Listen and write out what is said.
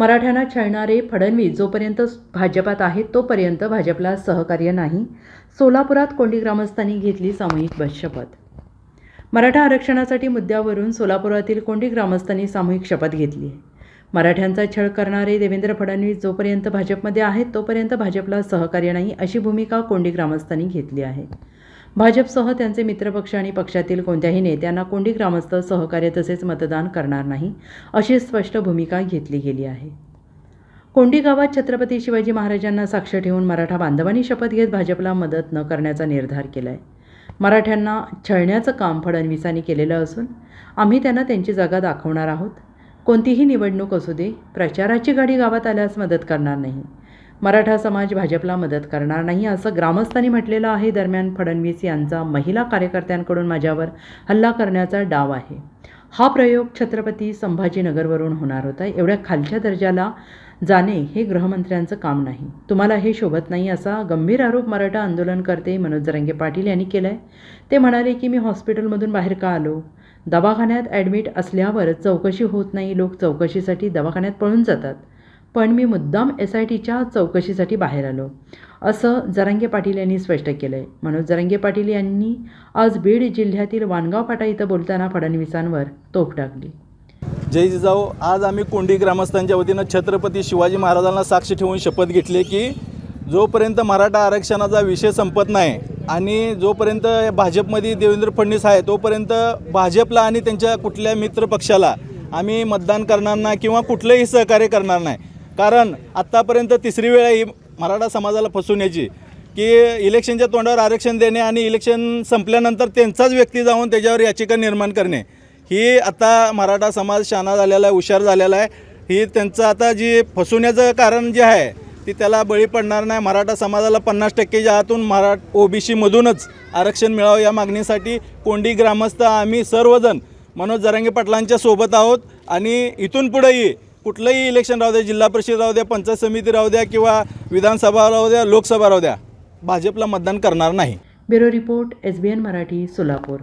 मराठ्यांना छळणारे फडणवीस जोपर्यंत भाजपात आहेत तोपर्यंत भाजपला सहकार्य नाही. सोलापुरात कोंडी ग्रामस्थांनी घेतली सामूहिक बस शपथ मराठा आरक्षणासाठी मुद्द्यावरून सोलापुरातील कोंडी ग्रामस्थांनी सामूहिक शपथ घेतली. मराठ्यांचा छळ करणारे देवेंद्र फडणवीस जोपर्यंत भाजपमध्ये आहेत तोपर्यंत भाजपला सहकार्य नाही अशी भूमिका कोंडी ग्रामस्थांनी घेतली आहे. भाजपसह त्यांचे मित्रपक्ष आणि पक्षातील कोणत्याही नेत्यांना कोंडी ग्रामस्थ सहकार्य तसेच मतदान करणार नाही अशी स्पष्ट भूमिका घेतली गेली आहे. कोंडी गावात छत्रपती शिवाजी महाराजांना साक्ष ठेवून मराठा बांधवांनी शपथ घेत भाजपला मदत न करण्याचा निर्धार केला आहे मराठ्यांना छळण्याचं काम फडणवीसांनी केलेलं असून आम्ही त्यांना त्यांची जागा दाखवणार आहोत. कोणतीही निवडणूक असू दे प्रचाराची गाडी गावात आल्यास मदत करणार नाही. मराठा समाज भाजपला मदत करणार नाही असं ग्रामस्थांनी म्हटलेलं आहे. दरम्यान फडणवीस यांचा महिला कार्यकर्त्यांकडून माझ्यावर हल्ला करण्याचा डाव आहे. हा प्रयोग छत्रपती संभाजीनगरवरून होणार होता. एवढ्या खालच्या दर्जाला जाणे हे गृहमंत्र्यांचं काम नाही. तुम्हाला हे शोभत नाही असा गंभीर आरोप मराठा आंदोलनकर्ते मनोज जरंगे पाटील यांनी केला आहे ते म्हणाले की मी हॉस्पिटलमधून बाहेर का आलो? दवाखान्यात ॲडमिट असल्यावर चौकशी होत नाही. लोक चौकशीसाठी दवाखान्यात पळून जातात. पण मी मुद्दाम एस आय टीच्या चौकशीसाठी बाहेर आलो. असं जरांगे पाटील यांनी स्पष्ट केलं आहे मनोज जरांगे पाटील यांनी आज बीड जिल्ह्यातील वानगाव फाटा इथं बोलताना फडणवीसांवर तोफ टाकली. जय जिजाऊ आज आम्ही कोंडी ग्रामस्थांच्या वतीनं छत्रपती शिवाजी महाराजांना साक्ष ठेवून शपथ घेतली की जोपर्यंत मराठा आरक्षणाचा विषय संपत नाही आणि जोपर्यंत भाजपमध्ये देवेंद्र फडणवीस आहे तोपर्यंत भाजपला आणि त्यांच्या कुठल्या मित्र पक्षाला आम्ही मतदान करणार नाही किंवा कुठलंही सहकार्य करणार नाही. कारण आत्तापर्यंत तिसरी वेळ ही मराठा समाजाला फसवण्याची की इलेक्शनच्या तोंडावर आरक्षण देणे आणि इलेक्शन संपल्यानंतर त्यांचाच व्यक्ती जाऊन त्याच्यावर याचिका निर्माण करणे. ही आता मराठा समाज शाना झालेला आहे हुशार झालेला आहे. ही त्यांचं आता जी फसवण्याचं कारण जे आहे ती त्याला बळी पडणार नाही. मराठा समाजाला पन्नास टक्केच्या हातून मरा ओबीसीमधूनच आरक्षण मिळावं या मागणीसाठी कोंडी ग्रामस्थ आम्ही सर्वजण मनोज जरांगे पाटलांच्या सोबत आहोत. आणि इथून पुढेही कुठलंही इलेक्शन राहू द्या जिल्हा परिषद राहू द्या पंचायत समिती राहू द्या किंवा विधानसभा राहू द्या लोकसभा राहू द्या भाजपला मतदान करणार नाही. Bureau report S B N Marathi Solapur.